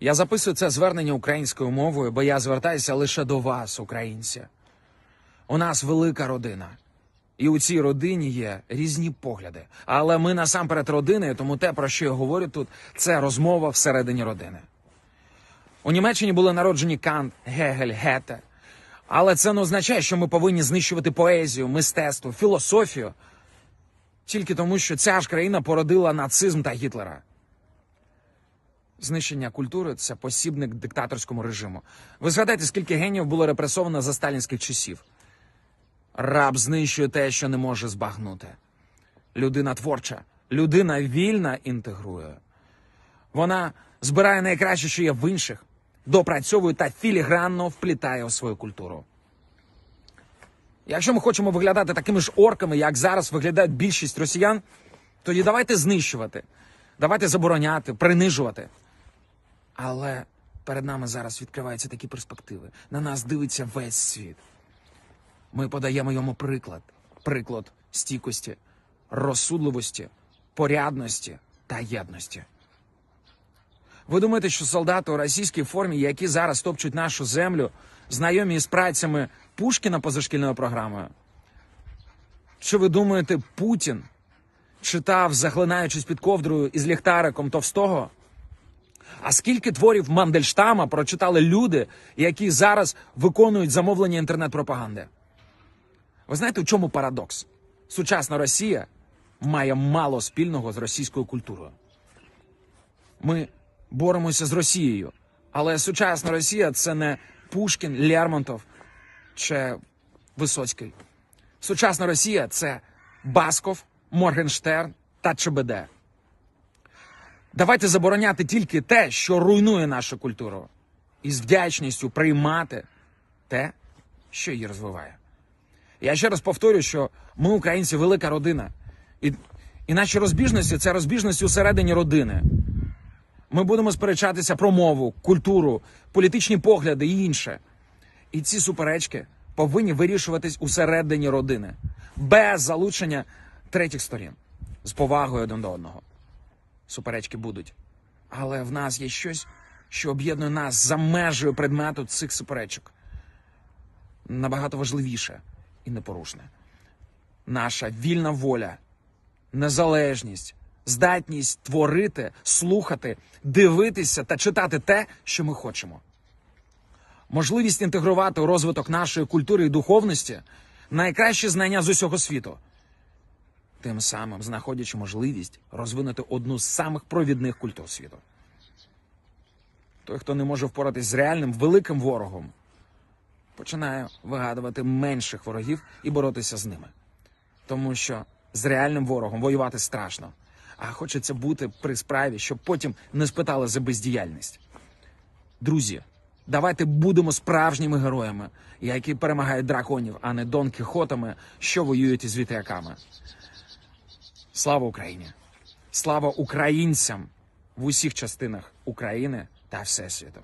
Я записую це звернення українською мовою, бо я звертаюся лише до вас, українці. У нас велика родина. І у цій родині є різні погляди. Але ми насамперед родини, тому те, про що я говорю тут, це розмова всередині родини. У Німеччині були народжені Кант, Гегель, Гете. Але це не означає, що ми повинні знищувати поезію, мистецтво, філософію тільки тому, що ця ж країна породила нацизм та Гітлера. Знищення культури це посібник диктаторському режиму. Ви згадайте, скільки геніїв було репресовано за сталінських часів. Раб знищує те, що не може збагнути. Людина творча, людина вільна інтегрує. Вона збирає найкраще, що є в інших, допрацьовує та філігранно вплітає у свою культуру. Якщо ми хочемо виглядати такими ж орками, як зараз виглядають більшість росіян, тоді давайте знищувати, давайте забороняти, принижувати. Але перед нами зараз відкриваються такі перспективи. На нас дивиться весь світ. Ми подаємо йому приклад, приклад стійкості, розсудливості, порядності та єдності. Ви думаєте, що солдати у російській формі, які зараз топчуть нашу землю, знайомі із працями Пушкіна позашкільною програмою? Чи ви думаєте, Путін читав, заглинаючись під ковдрою із ліхтариком Товстого? А скільки творів Мандельштама прочитали люди, які зараз виконують замовлення інтернет-пропаганди? Ви знаєте, у чому парадокс? Сучасна Росія має мало спільного з російською культурою. Ми боремося з Росією, але сучасна Росія це не Пушкін, Лермонтов чи Висоцький. Сучасна Росія це Басков, Моргенштерн та ЧБД. Давайте забороняти тільки те, що руйнує нашу культуру, і з вдячністю приймати те, що її розвиває. Я ще раз повторю, що ми, українці, велика родина. І, і наші розбіжності це розбіжності усередині родини. Ми будемо сперечатися про мову, культуру, політичні погляди і інше. І ці суперечки повинні вирішуватись усередині родини, без залучення третіх сторін, з повагою один до одного. Суперечки будуть. Але в нас є щось, що об'єднує нас за межею предмету цих суперечок. Набагато важливіше і непорушне. Наша вільна воля, незалежність, здатність творити, слухати, дивитися та читати те, що ми хочемо. Можливість інтегрувати у розвиток нашої культури і духовності найкращі знання з усього світу, тим самим знаходячи можливість розвинути одну з самих провідних культур світу. Той, хто не може впоратись з реальним великим ворогом, починає вигадувати менших ворогів і боротися з ними. Тому що з реальним ворогом воювати страшно, а хочеться бути при справі, щоб потім не спитали за бездіяльність. Друзі, давайте будемо справжніми героями, які перемагають драконів, а не Дон Кіхотами, що воюють із вітряками. Слава Україні! Слава українцям в усіх частинах України та Всесвіту!